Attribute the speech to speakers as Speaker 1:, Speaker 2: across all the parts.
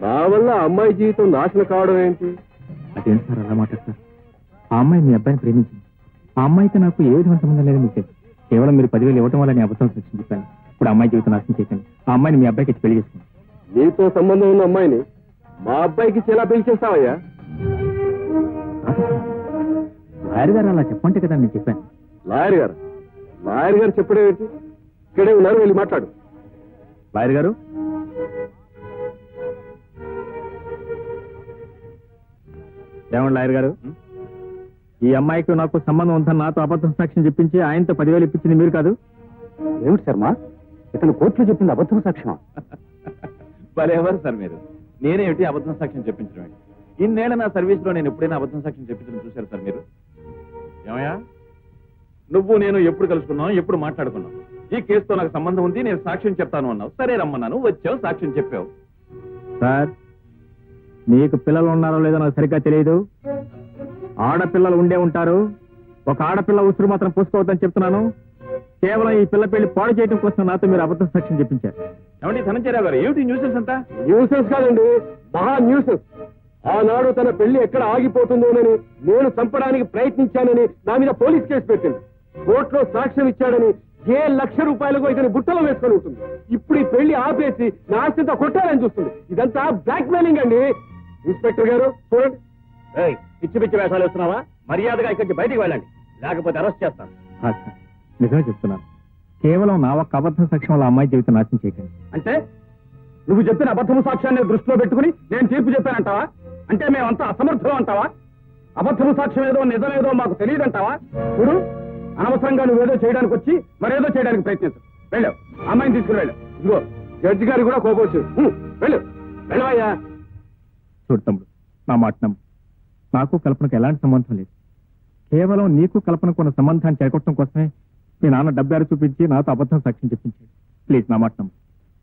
Speaker 1: నా వల్ల అమ్మాయి జీవితం నాశనం కావడం ఏంటి?
Speaker 2: అదేంటి సార్ అలా మాట్లాడతారు? ఆ అమ్మాయి మీ అబ్బాయిని ప్రేమించింది. ఆ అమ్మాయితో నాకు ఏ విధమైన సంబంధం లేదని మీకు కేవలం మీరు పదివేలు ఇవ్వడం వల్ల నేను అబద్ధం సృష్టి చెప్పాను ఇప్పుడు అమ్మాయి జీవితం నాశనం చేయకండి ఆ అమ్మాయిని మీ అబ్బాయికి ఇచ్చి పెళ్ళి చేసుకోండి.
Speaker 1: నీతో సంబంధం ఉన్న అమ్మాయిని మా అబ్బాయికి ఎలా పెళ్ళి చేస్తావయ్యా.
Speaker 2: లాయర్ గారు అలా చెప్పంటే కదా నేను చెప్పాను.
Speaker 1: లాయర్ గారు లాయర్ గారు చెప్పడం ఏంటి? ఇక్కడే ఉన్నారు వెళ్ళి మాట్లాడు.
Speaker 2: లాయర్ గారు ఏమండి లాయర్ గారు? ఈ అమ్మాయికి నాకు సంబంధం ఉందని నాతో అబద్ధం సాక్ష్యం చెప్పించి ఆయనతో పదివేలు ఇప్పించింది మీరు కాదు?
Speaker 1: ఏమిటి శర్మ ఇతను కోర్టులో చెప్పింది అబద్ధం సాక్ష్యం
Speaker 3: ఎవరు సార్ మీరు? నేనేమిటి అబద్ధం సాక్ష్యం చెప్పించడం ఏంటి? ఇన్నేళ్ళ నా సర్వీస్లో నేను ఎప్పుడైనా అబద్ధం సాక్ష్యం చెప్పించడం చూశారు సార్ మీరు? ఏమయ్యా? నువ్వు నేను ఎప్పుడు కలుసుకున్నాం ఎప్పుడు మాట్లాడుకున్నాం? ఈ కేసుతో నాకు సంబంధం ఉంది నేను సాక్ష్యం చెప్తాను అన్నావు. సరే రమ్మన్నాను వచ్చావు సాక్ష్యం చెప్పావు.
Speaker 2: సార్ మీకు పిల్లలు ఉన్నారో లేదో నాకు సరిగ్గా తెలియదు. ఆడపిల్లలు ఉండే ఉంటారు. ఒక ఆడపిల్ల ఉసురు మాత్రం పూసుకోవద్దని చెప్తున్నాను. కేవలం ఈ పిల్ల పెళ్ళి పాడు చేయడం కోసం నాతో మీరు అబద్ధం సాక్ష్యం చెప్పించారు.
Speaker 3: ఏమండి ధనంజయరావు గారు ఏమిటి న్యూసెన్స్ అంతా?
Speaker 1: న్యూసెన్స్ కాదండి మహా న్యూసెన్స్ ఆనాడు తన పెళ్ళి ఎక్కడ ఆగిపోతుందోనని నేను చంపడానికి ప్రయత్నించానని నా మీద పోలీస్ కేసు పెట్టింది. కోర్టులో సాక్ష్యం ఇచ్చాడని ఏ లక్ష రూపాయలకు ఇతని బుట్టలో వేసుకొని ఉంటుంది. ఇప్పుడు ఈ పెళ్ళి ఆపేసి నా ఆస్తితో కొట్టాలని చూస్తుంది. ఇదంతా బ్లాక్ మెయిలింగ్ అండి. ఇన్స్పెక్టర్ గారు చూడండి.
Speaker 3: పిచ్చి పిచ్చి వేషాలు వేస్తున్నావా? మర్యాదగా ఇక్కడి నుంచి బయటికి వెళ్ళండి. లేకపోతే అరెస్ట్ చేస్తాను.
Speaker 2: నిజమే చెప్తున్నాను. కేవలం నా ఒక్క అబద్ధం సాక్ష్యం వల్ల అమ్మాయి జీవితం నాశనం చేయకండి.
Speaker 3: అంటే? నువ్వు చెప్పిన అబద్ధము సాక్ష్యాన్ని దృష్టిలో పెట్టుకుని నేను తీర్పు చెప్పానంటావా? అంటే మేమంతా అసమర్థులం అంటావా? అబద్ధము సాక్ష్యం ఏదో నిజమేదో మాకు తెలియదంటావా? చూడు. అనవసరంగా నువ్వేదో చేయడానికి వచ్చి మరేదో చేయడానికి ప్రయత్నించు. వెళ్ళు. అమ్మాయిని తీసుకుని వెళ్ళు.
Speaker 1: ఇదిగో జడ్జి గారు కూడా కోపం వచ్చింది హ్మ్, వెళ్ళు. వెళ్ళవయ్యా.
Speaker 2: చూడు తమ్ముడు నా మాట నమ్ము. నాకు కల్పనకు ఎలాంటి సంబంధం లేదు. కేవలం నీకు కల్పనకు ఉన్న సంబంధాన్ని చెడగొట్టడం కోసమే మీ నాన్న డబ్బారు చూపించి నాతో అబద్ధం సాక్ష్యం చెప్పించాడు. ప్లీజ్ నా మాట నమ్ము.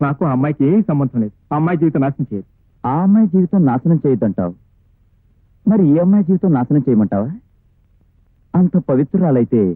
Speaker 2: నాకు ఆ అమ్మాయికి ఏం సంబంధం లేదు. ఆ అమ్మాయి జీవితం నాశనం చేయదు.
Speaker 4: ఆ అమ్మాయి జీవితం నాశనం చేయొద్దంటావు. మరి ఈ అమ్మాయి జీవితం నాశనం చేయమంటావా? అంత పవిత్రురాలైతే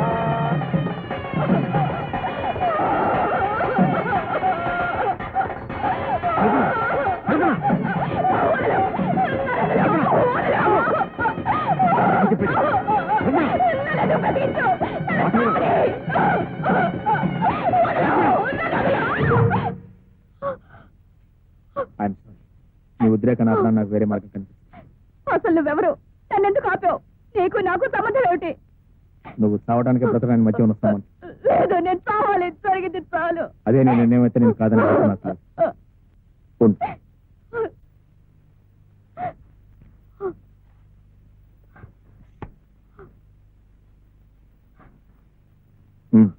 Speaker 2: ఐఎమ్ సారీ నీ ఉద్రేకాన్ని అర్థం నాకు వేరే మార్గం కనిపిస్తుంది.
Speaker 5: అసలు నువ్వెవరు? నన్నెందుకు ఆపావు? నీకు నాకు సంబంధం ఏమిటి?
Speaker 2: నువ్వు చావడానికి బ్రతకడానికి మధ్య ఉన్న సంబంధం
Speaker 5: లేదు నేను చావాలి. జరిగింది చాలు.
Speaker 2: అదే నేను నిర్ణయం అయితే నేను కాదని నాకు కాదు ఉండు. ఉమ్.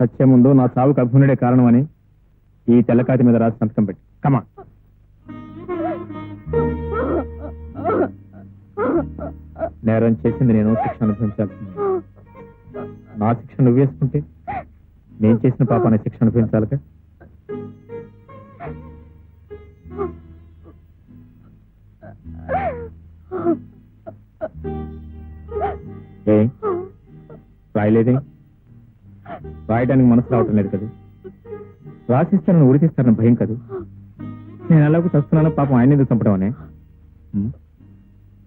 Speaker 2: సత్య ముందు నా చావుకు అభిమనుడే కారణమని ఈ తెల్లకాతి మీద రాసి సంతకం పెట్టి. కమా నేరం చేసింది నేను శిక్ష అనుభవించాల్సింది. నా శిక్ష నువ్వు వేసుకుంటే నేను చేసిన పాపాన్ని శిక్ష అనుభవించాలక? రాయలేదే? రాయడానికి మనసు రావటం లేదు కదా? రాసిస్తానని ఉడికిస్తానని భయం కదా? నేను ఎలాగో చస్తున్నానో పాపం ఆయన ఎందుకు చంపడం అనే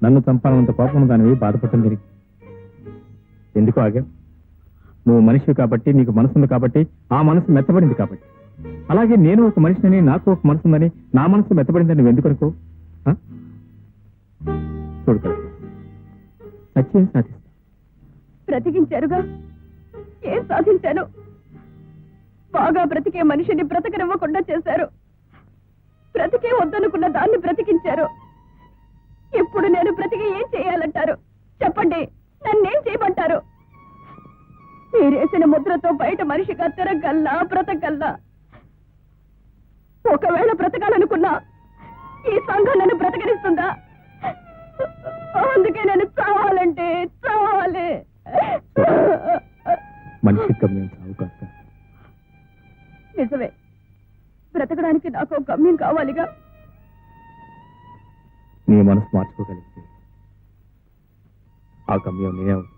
Speaker 2: నన్ను చంపాలన్నంత కోపం దానివి బాధపడటం జరిగింది ఎందుకు ఆగా నువ్వు మనిషివి కాబట్టి నీకు మనసుంది కాబట్టి ఆ మనసు మెత్తబడింది కాబట్టి. అలాగే నేను ఒక మనిషిని నాకు ఒక మనసు ఉందని నా మనసు మెత్తబడిందని నువ్వు ఎందుకు అనుకో చూడు కదా సత్యం సాధిస్తా
Speaker 5: బ్రతికించారుగా? ఏం సాధించాను? బాగా బ్రతికే మనిషిని బ్రతకనివ్వకుండా చేశారు. బ్రతికే వద్దనుకున్న దాన్ని బ్రతికించారు. ఇప్పుడు నేను బ్రతికి ఏం చేయాలంటారు? చెప్పండి నన్నేం చేయమంటారు? మీరేసిన ముద్రతో బయట మనిషిగా తిరగల్లా బ్రతకల్లా? ఒకవేళ బ్రతకాలనుకున్నా ఈ సంఘం నన్ను బ్రతకరిస్తుందా అందుకే నాకు ఒక గమ్యం కావాలిగా
Speaker 2: నీ మనసు మార్చుకోగలిగితే ఆ గమ్యం నేనే అవుతాను.